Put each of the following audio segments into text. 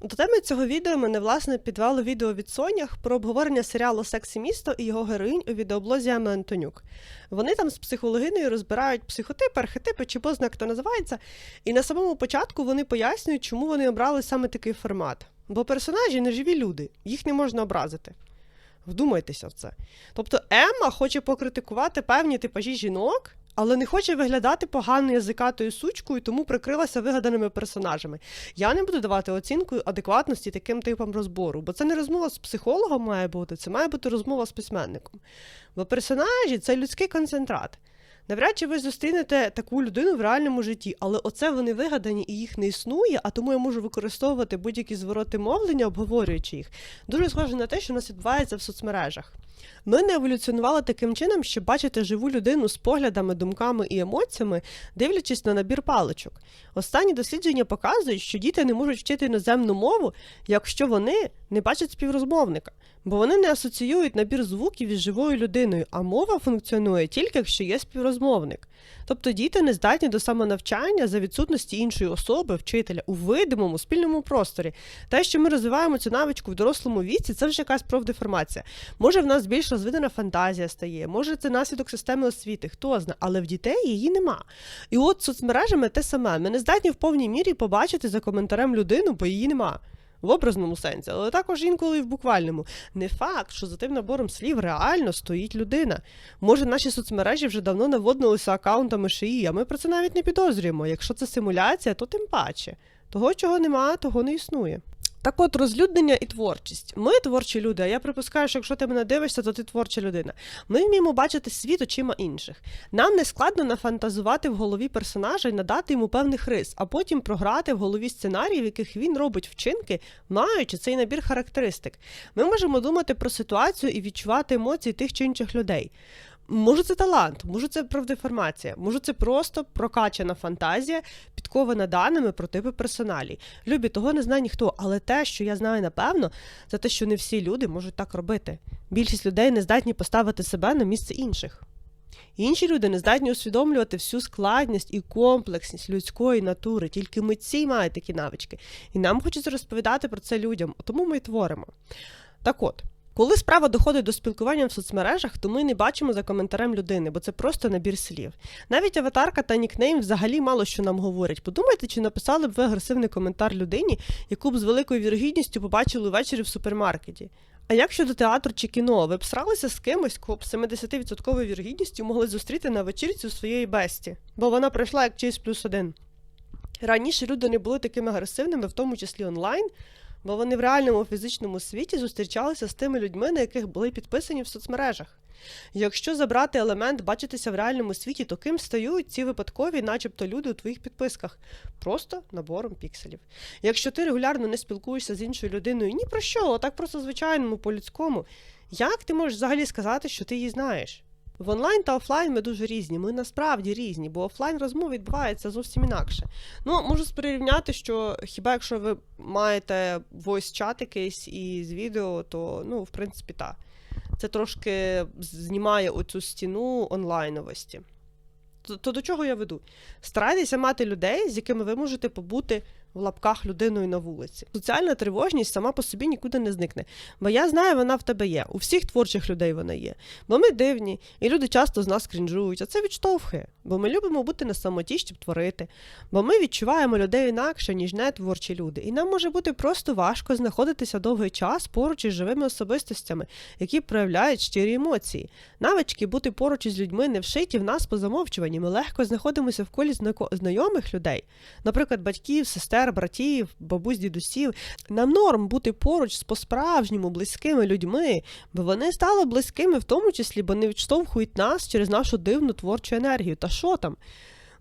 До теми цього відео мене власне підвело відео від Сонях про обговорення серіалу Секс і місто і його героїнь у відеоблозі Еми Антонюк. Вони там з психологинею розбирають психотипи, архетипи чи позна, як то називається. І на самому початку вони пояснюють, чому вони обрали саме такий формат. Бо персонажі не живі люди, їх не можна образити. Вдумайтеся в це. Тобто Емма хоче покритикувати певні типажі жінок, але не хоче виглядати поганою язикатою сучкою, тому прикрилася вигаданими персонажами. Я не буду давати оцінку адекватності таким типам розбору, бо це не розмова з психологом має бути, це має бути розмова з письменником. Бо персонажі це людський концентрат. Навряд чи ви зустрінете таку людину в реальному житті, але оце вони вигадані і їх не існує, а тому я можу використовувати будь-які звороти мовлення, обговорюючи їх. Дуже схоже на те, що нас відбувається в соцмережах. Ми не еволюціонували таким чином, щоб бачити живу людину з поглядами, думками і емоціями, дивлячись на набір паличок. Останні дослідження показують, що діти не можуть вчити іноземну мову, якщо вони не бачать співрозмовника, бо вони не асоціюють набір звуків із живою людиною, а мова функціонує тільки якщо є співрозмовник. Тобто діти не здатні до самонавчання за відсутності іншої особи, вчителя у видимому спільному просторі. Те, що ми розвиваємо цю навичку в дорослому віці, це вже якась профдеформація. Може, в нас більш розвинена фантазія стає, може, це наслідок системи освіти, хто знає, але в дітей її нема. І от соцмережами те саме. Ми не здатні в повній мірі побачити за коментарем людину, бо її нема. В образному сенсі, але також інколи і в буквальному. Не факт, що за тим набором слів реально стоїть людина. Може, наші соцмережі вже давно наводнилися аккаунтами шиї, а ми про це навіть не підозрюємо. Якщо це симуляція, то тим паче. Того, чого нема, того не існує. Так от, розлюднення і творчість. Ми творчі люди, а я припускаю, що якщо ти мене дивишся, то ти творча людина. Ми вміємо бачити світ очима інших. Нам не складно нафантазувати в голові персонажа і надати йому певних рис, а потім програти в голові сценарії, в яких він робить вчинки, маючи цей набір характеристик. Ми можемо думати про ситуацію і відчувати емоції тих чи інших людей. Може, це талант, може, це правдеформація, може, це просто прокачана фантазія, підкована даними про типи персоналій. Любі, того не знає ніхто, але те, що я знаю напевно, це те, що не всі люди можуть так робити. Більшість людей не здатні поставити себе на місце інших. Інші люди не здатні усвідомлювати всю складність і комплексність людської натури, тільки митці мають такі навички. І нам хочеться розповідати про це людям, тому ми й творимо. Так от. Коли справа доходить до спілкування в соцмережах, то ми не бачимо за коментарем людини, бо це просто набір слів. Навіть аватарка та нікнейм взагалі мало що нам говорять. Подумайте, чи написали б ви агресивний коментар людині, яку б з великою вірогідністю побачили ввечері в супермаркеті. А як щодо театру чи кіно, ви б сралися з кимось, кого б з 70% вірогідністю могли зустріти на вечірці у своєї бесті, бо вона пройшла як чийсь плюс один. Раніше люди не були такими агресивними, в тому числі онлайн, бо вони в реальному фізичному світі зустрічалися з тими людьми, на яких були підписані в соцмережах. Якщо забрати елемент бачитися в реальному світі, то ким стають ці випадкові, начебто, люди у твоїх підписках? Просто набором пікселів. Якщо ти регулярно не спілкуєшся з іншою людиною ні про що, а так просто звичайному, по-людському, як ти можеш взагалі сказати, що ти її знаєш? В онлайн та офлайн ми дуже різні. Ми насправді різні, бо офлайн розмова відбувається зовсім інакше. Ну, можу спорівняти, що хіба якщо ви маєте voice чат якийсь і з відео, то ну, в принципі, так. Це трошки знімає оцю стіну онлайновості. То, то до чого я веду? Старайтеся мати людей, з якими ви можете побути в лапках людиною на вулиці. Соціальна тривожність сама по собі нікуди не зникне. Бо я знаю, вона в тебе є. У всіх творчих людей вона є. Бо ми дивні, і люди часто з нас крінжують, а це відштовхує. Бо ми любимо бути на самоті, щоб творити. Бо ми відчуваємо людей інакше, ніж не творчі люди. І нам може бути просто важко знаходитися довгий час поруч із живими особистостями, які проявляють щирі емоції. Навички бути поруч із людьми не вшиті в нас по замовчуванні. Ми легко знаходимося в колі знайомих людей, наприклад, батьків, сестер, братів, бабусь, дідусів. Нам норм бути поруч з по-справжньому близькими людьми, бо вони стали близькими в тому числі, бо не відштовхують нас через нашу дивну творчу енергію. Та що там?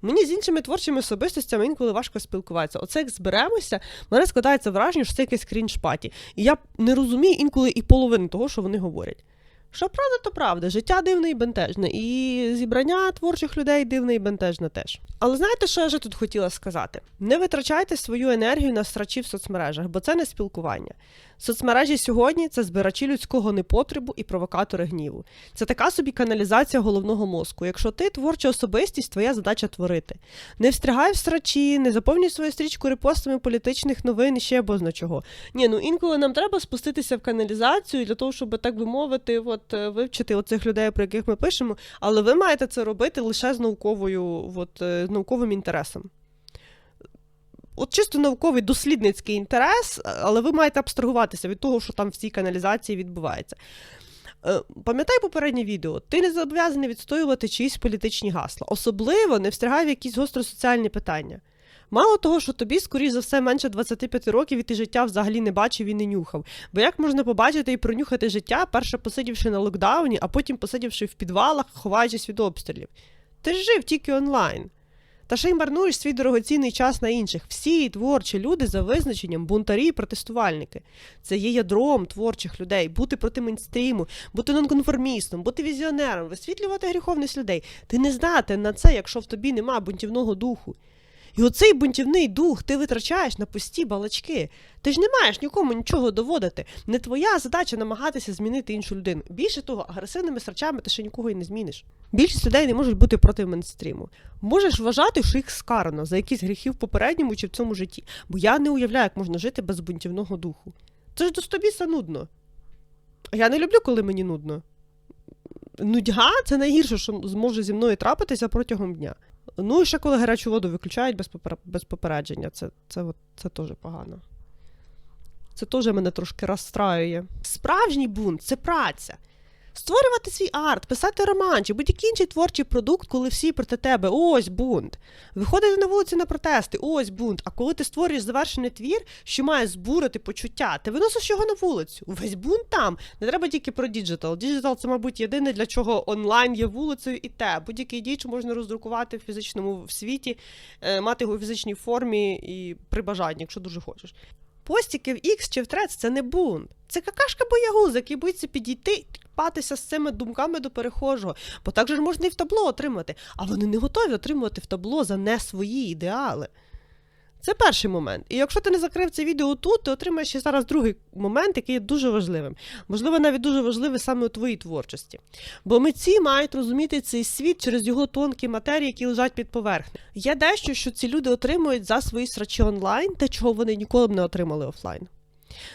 Мені з іншими творчими особистостями інколи важко спілкуватися. Оце як зберемося, мене складається враження, що це якийсь крінж паті. І я не розумію інколи і половини того, що вони говорять. Що правда, то правда. Життя дивне і бентежне, і зібрання творчих людей дивне і бентежне теж. Але знаєте, що я вже тут хотіла сказати? Не витрачайте свою енергію на срачі в соцмережах, бо це не спілкування. Соцмережі сьогодні це збирачі людського непотребу і провокатори гніву. Це така собі каналізація головного мозку. Якщо ти творча особистість, твоя задача творити. Не встрягай в срачі, не заповнюй свою стрічку репостами політичних новин і ще бозна чого. Ні, ну інколи нам треба спуститися в каналізацію для того, щоб так би мовити, от е, вивчити оцих людей, про яких ми пишемо. Але ви маєте це робити лише з науковою, от, е, з науковим інтересом. От чисто науковий дослідницький інтерес, але ви маєте абстрагуватися від того, що там в цій каналізації відбувається. Е, Пам'ятай попереднє відео, ти не зобов'язаний відстоювати чиїсь політичні гасла. Особливо не встрягай в якісь гостросоціальні питання. Мало того, що тобі, скоріш за все, менше 25 років і ти життя взагалі не бачив і не нюхав. Бо як можна побачити і пронюхати життя, перше посидівши на локдауні, а потім посидівши в підвалах, ховаючись від обстрілів? Ти ж жив тільки онлайн. Та ще й марнуєш свій дорогоцінний час на інших. Всі творчі люди за визначенням бунтарі і протестувальники. Це є ядром творчих людей, бути проти мейнстріму, бути нонконформістом, бути візіонером, висвітлювати гріховність людей. Ти не здатен на це, якщо в тобі нема бунтівного духу. І оцей бунтівний дух ти витрачаєш на пусті балачки. Ти ж не маєш нікому нічого доводити. Не твоя задача намагатися змінити іншу людину. Більше того, агресивними срачами ти ще нікого і не зміниш. Більшість людей не можуть бути проти мейнстріму. Можеш вважати, що їх скарано за якісь гріхи в попередньому чи в цьому житті, бо я не уявляю, як можна жити без бунтівного духу. Це ж до стобіса нудно. А Я не люблю, коли мені нудно. Нудьга це найгірше, що зможе зі мною трапитися протягом дня. Ну і ще коли гарячу воду виключають без, попер... без попередження, це, це, от, це теж погано. Це теж мене трошки розстраює. Справжній бунт це праця. Створювати свій арт, писати роман чи будь-який інший творчий продукт, коли всі проти тебе, ось бунт. Виходити на вулиці на протести, ось бунт. А коли ти створюєш завершений твір, що має збурити почуття, ти виносиш його на вулицю. Весь бунт там. Не треба тільки про діджитал. Діджитал це, мабуть, єдине, для чого онлайн є вулицею і те. Будь-який діч можна роздрукувати в фізичному світі, е, мати його в фізичній формі і при бажанні, якщо дуже хочеш. Постіки в X чи в трец – це не бунт. Це какашка боягуз, який боїться підійти і патися з цими думками до перехожого. Бо так же можна і в табло отримати. А вони не готові отримувати в табло за не свої ідеали. Це перший момент. І якщо ти не закрив це відео тут, ти отримаєш ще зараз другий момент, який є дуже важливим. Можливо, навіть дуже важливий саме у твоїй творчості. Бо митці мають розуміти цей світ через його тонкі матерії, які лежать під поверхнею. Є дещо, що ці люди отримують за свої срачі онлайн, те, чого вони ніколи б не отримали офлайн.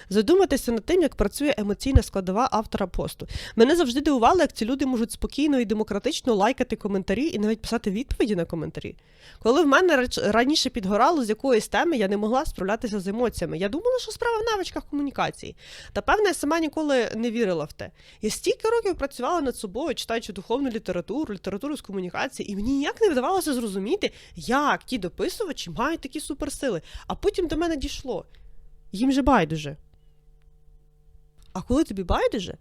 Задуматися над тим, як працює емоційна складова автора посту. Мене завжди дивувало, як ці люди можуть спокійно і демократично лайкати коментарі і навіть писати відповіді на коментарі. Коли в мене раніше підгорало з якоїсь теми, я не могла справлятися з емоціями. Я думала, що справа в навичках комунікації. Та певне, я сама ніколи не вірила в те. Я стільки років працювала над собою, читаючи духовну літературу, літературу з комунікації, і мені ніяк не вдавалося зрозуміти, як ті дописувачі мають такі суперсили. А потім до мене дійшло. Їм же байдуже. А коли тобі байдуже,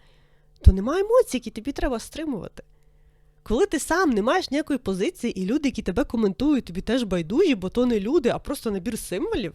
то немає емоцій, які тобі треба стримувати. Коли ти сам не маєш ніякої позиції, і люди, які тебе коментують, тобі теж байдужі, бо то не люди, а просто набір символів,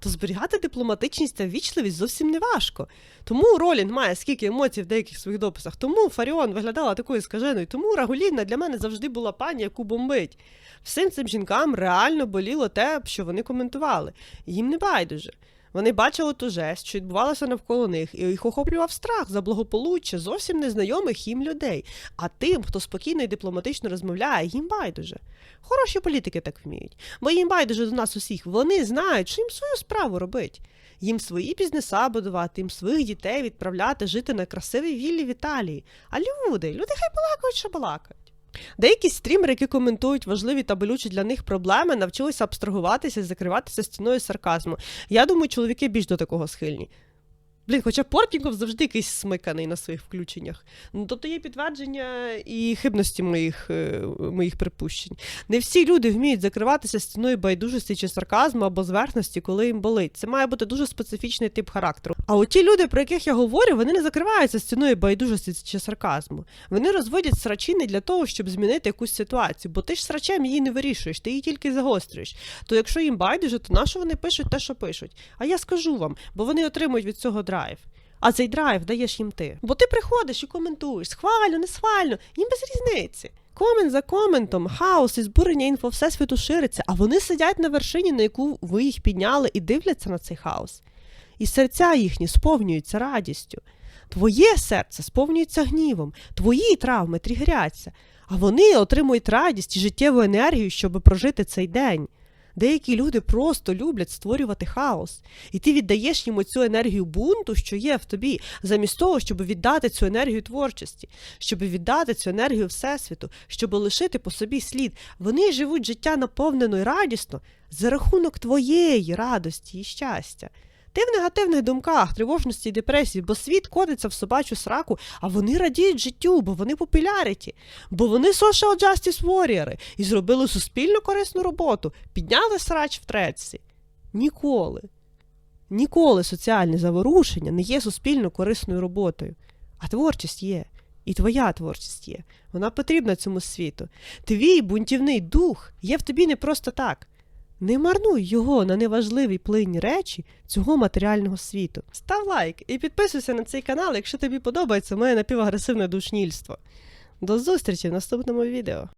то зберігати дипломатичність та ввічливість зовсім не важко. Тому Ролін має скільки емоцій в деяких своїх дописах, тому Фаріон виглядала такою скаженою, тому Рагуліна для мене завжди була пані, яку бомбить. Всім цим жінкам реально боліло те, що вони коментували. Їм не байдуже. Вони бачили ту жесть, що відбувалося навколо них, і їх охоплював страх за благополуччя зовсім незнайомих їм людей. А тим, хто спокійно і дипломатично розмовляє, їм байдуже. Хороші політики так вміють. Бо їм байдуже до нас усіх. Вони знають, що їм свою справу робить. Їм свої бізнеса будувати, їм своїх дітей відправляти жити на красивій віллі в Італії. А люди, люди хай балакають, що балакають. Деякі стрімери, які коментують важливі та болючі для них проблеми, навчилися абстрагуватися і закриватися стіною сарказму. Я думаю, чоловіки більш до такого схильні. Блін, хоча Портніков завжди якийсь смиканий на своїх включеннях. Ну, тобто є підтвердження і хибності моїх, е, моїх припущень. Не всі люди вміють закриватися стіною байдужості чи сарказму або зверхності, коли їм болить. Це має бути дуже специфічний тип характеру. А от ті люди, про яких я говорю, вони не закриваються стіною байдужості чи сарказму. Вони розводять срачі не для того, щоб змінити якусь ситуацію, бо ти ж срачем її не вирішуєш, ти її тільки загострюєш. То якщо їм байдуже, то на що вони пишуть те, що пишуть? А я скажу вам, бо вони отримують від цього драйв. А цей драйв даєш їм ти. Бо ти приходиш і коментуєш, схвально, не схвально, їм без різниці. Комент за коментом, хаос і збурення інфо всесвіту шириться, а вони сидять на вершині, на яку ви їх підняли, і дивляться на цей хаос. І серця їхні сповнюються радістю. Твоє серце сповнюється гнівом, твої травми тригеряться, а вони отримують радість і життєву енергію, щоб прожити цей день. Деякі люди просто люблять створювати хаос, і ти віддаєш їм цю енергію бунту, що є в тобі, замість того, щоб віддати цю енергію творчості, щоб віддати цю енергію Всесвіту, щоб лишити по собі слід. Вони живуть життя наповнено і радісно за рахунок твоєї радості і щастя. Ти в негативних думках, тривожності і депресії, бо світ котиться в собачу сраку, а вони радіють життю, бо вони популяріті, бо вони social justice warrior і зробили суспільно корисну роботу, підняли срач в трецці. Ніколи. Ніколи соціальне заворушення не є суспільно корисною роботою. А творчість є. І твоя творчість є. Вона потрібна цьому світу. Твій бунтівний дух є в тобі не просто так. Не марнуй його на неважливі плинні речі цього матеріального світу. Став лайк і підписуйся на цей канал, якщо тобі подобається моє напівагресивне душнільство. До зустрічі в наступному відео.